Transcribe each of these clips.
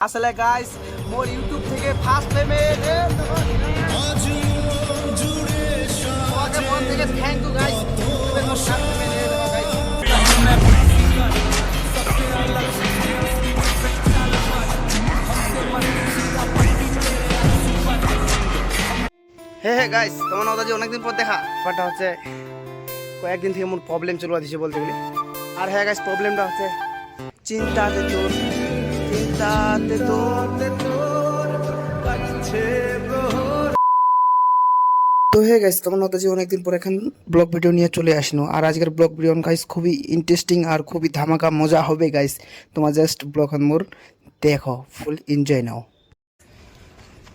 আসলে গাইস মোর ইউটিউব থেকে ফার্স্ট তোমাকে মন থেকে thank you guys hey hey guys তোমার নদা যে অনেকদিন পর দেখা ব্যাপারটা হচ্ছে কয়েকদিন থেকে মোর প্রবলেম চলে দিছে বলতে গেলে। আর হ্যাঁ গাইস প্রবলেমটা হচ্ছে চিন্তাতে তোর চিন্তাতে তোর তো হে গাইস তোমার নদা যে অনেকদিন পর এখন ব্লগ ভিডিও নিয়ে চলে আসনো আর আজকের ব্লগ ভিডিও গাইস খুবই ইন্টারেস্টিং আর খুবই ধামাকা মজা হবে গাইস তোমার জাস্ট ব্লগ মোর দেখো ফুল এনজয় নাও।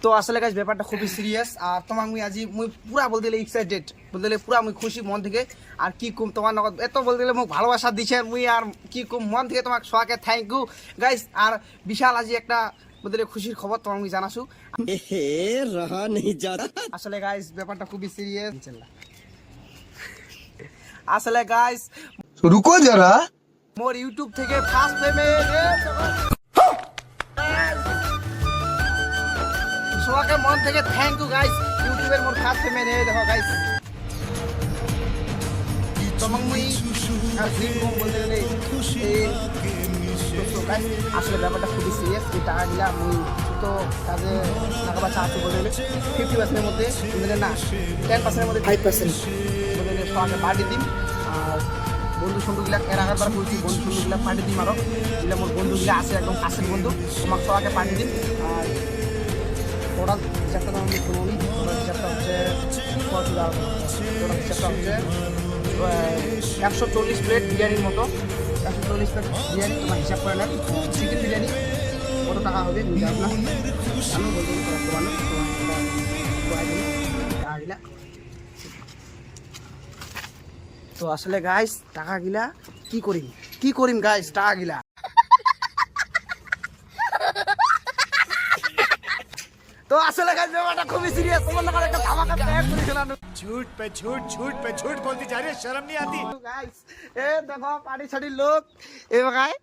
তো আসলে কাজ ব্যাপারটা খুবই সিরিয়াস আর তোমার মুই আজি মুই পুরা বলতে গেলে এক্সাইটেড বলতে গেলে পুরা মুই খুশি মন থেকে। আর কি কম তোমার নগদ এত বলতে গেলে মোক ভালোবাসা দিছে মুই আর কি কম মন থেকে তোমার সোয়াকে থ্যাংক ইউ গাইস আর বিশাল আজি একটা বলতে গেলে খুশির খবর তোমার মুই জানাসু। আসলে গাইস ব্যাপারটা খুবই সিরিয়াস আসলে গাইস রুকো যারা মোর ইউটিউব থেকে ফার্স্ট পেমেন্ট সবাইকে মন থেকে থ্যাংক ইউ গাইস ইউটিউবের মোর ফার্স্ট পেমেন্ট এই দেখো গাইস তোমাক মুই আর কি কম বলতে গেলে আসলে ব্যাপারটা খুবই সিরিয়াস এই টাকাগুলা মুই তো কাজে টাকা চাচ্ছি গেলে। ফিফটি পার্সেন্টের মধ্যে বলতে না টেন পার্সেন্টের মধ্যে ফাইভ পার্সেন্ট বলতে গেলে সবাইকে পার্টি দিন আর বন্ধু সন্ধুগুলা এর আগের বার বলছি বন্ধু সন্ধুগুলা পার্টি দিন আরও। এগুলো মোর বন্ধুগুলা আছে একদম কাছের বন্ধু। তোমাকে সবাইকে পার্টি দিন আর টোটাল হিসাবটা তো আমি শুনুনি টোটাল একশো চল্লিশ প্লেট বিরিয়ানির মতো, একশো চল্লিশ প্লেট বিরিয়ানি তোমার হিসাব করে নেন চিকেন বিরিয়ানি, কত টাকা হবে বুঝতে আপনার টাকাগুলা তো আসলে গাইস টাকা গিলা কি করিম? কি করিম গাইস টাকা তো আসলে গাইস ব্যাপারটা খুবই সিরিয়াস তোমার না একটা ধামাকা প্ল্যান করেছিলাম झूठ पे झूठ झूठ पे झूठ बोलती जा रही है शर्म नहीं आती গাইস এ দেখো পার্টি ছাড়ির লোক এ বাগায়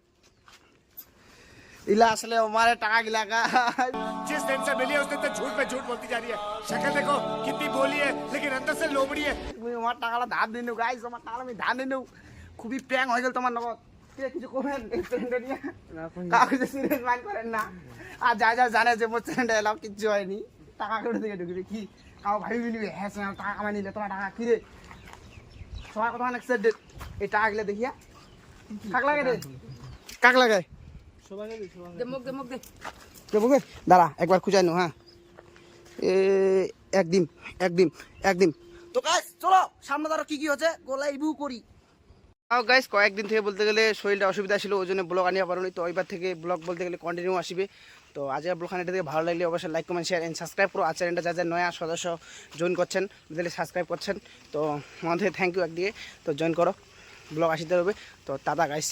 ইলা আসলে আমারে টাকা গিলা গাইস जिस दिन से मिली है उस दिन से झूठ पे झूठ बोलती जा रही है शक्ल देखो कितनी बोली है लेकिन अंदर से लोमड़ी है তুমি আমার টাকাটা ধার দিন গাইস আমার টাকা আমি ধার দিন খুবই প্র্যাং হয়ে গেল তোমার নগদ কে কিছু করবেন এই ট্রেনটা নিয়ে। কাউকে সিরিয়াস মাইন্ড করেন না। আর যা যা জানে যে মোর ট্রেনটা এলাম কিচ্ছু হয়নি। টাকা করে ঢুকবে? কি? কাউ নিবে হ্যাঁ টাকা কামাই নিলে তোমার টাকা কিরে কথা অনেক সেট এই টাকা গেলে দেখিয়া। কাক লাগে রে? কাক লাগে দাঁড়া একবার খুঁজাই নো হ্যাঁ। এ একদিন একদিন একদিন তো গাইস চলো সামনে ধরো কি কি হচ্ছে। গোলা ইবু করি। তাও গাইস কয়েকদিন থেকে বলতে গেলে শরীরটা অসুবিধা ছিল, ওই জন্য ব্লগ আনিয়া পারি তো এবার থেকে ব্লগ বলতে গেলে কন্টিনিউ আসবে। তো আজকের ব্লগ আনিটা থেকে ভালো লাগলে অবশ্যই like comment share and subscribe করো। আর চ্যানেলটা যা যা নয়া সদস্য জয়েন করছেন তাহলে সাবস্ক্রাইব করছেন। তো আমাদের থ্যাংক ইউ একদিকে তো জয়েন করো। ব্লগ আসিতে হবে তো টাটা গাইস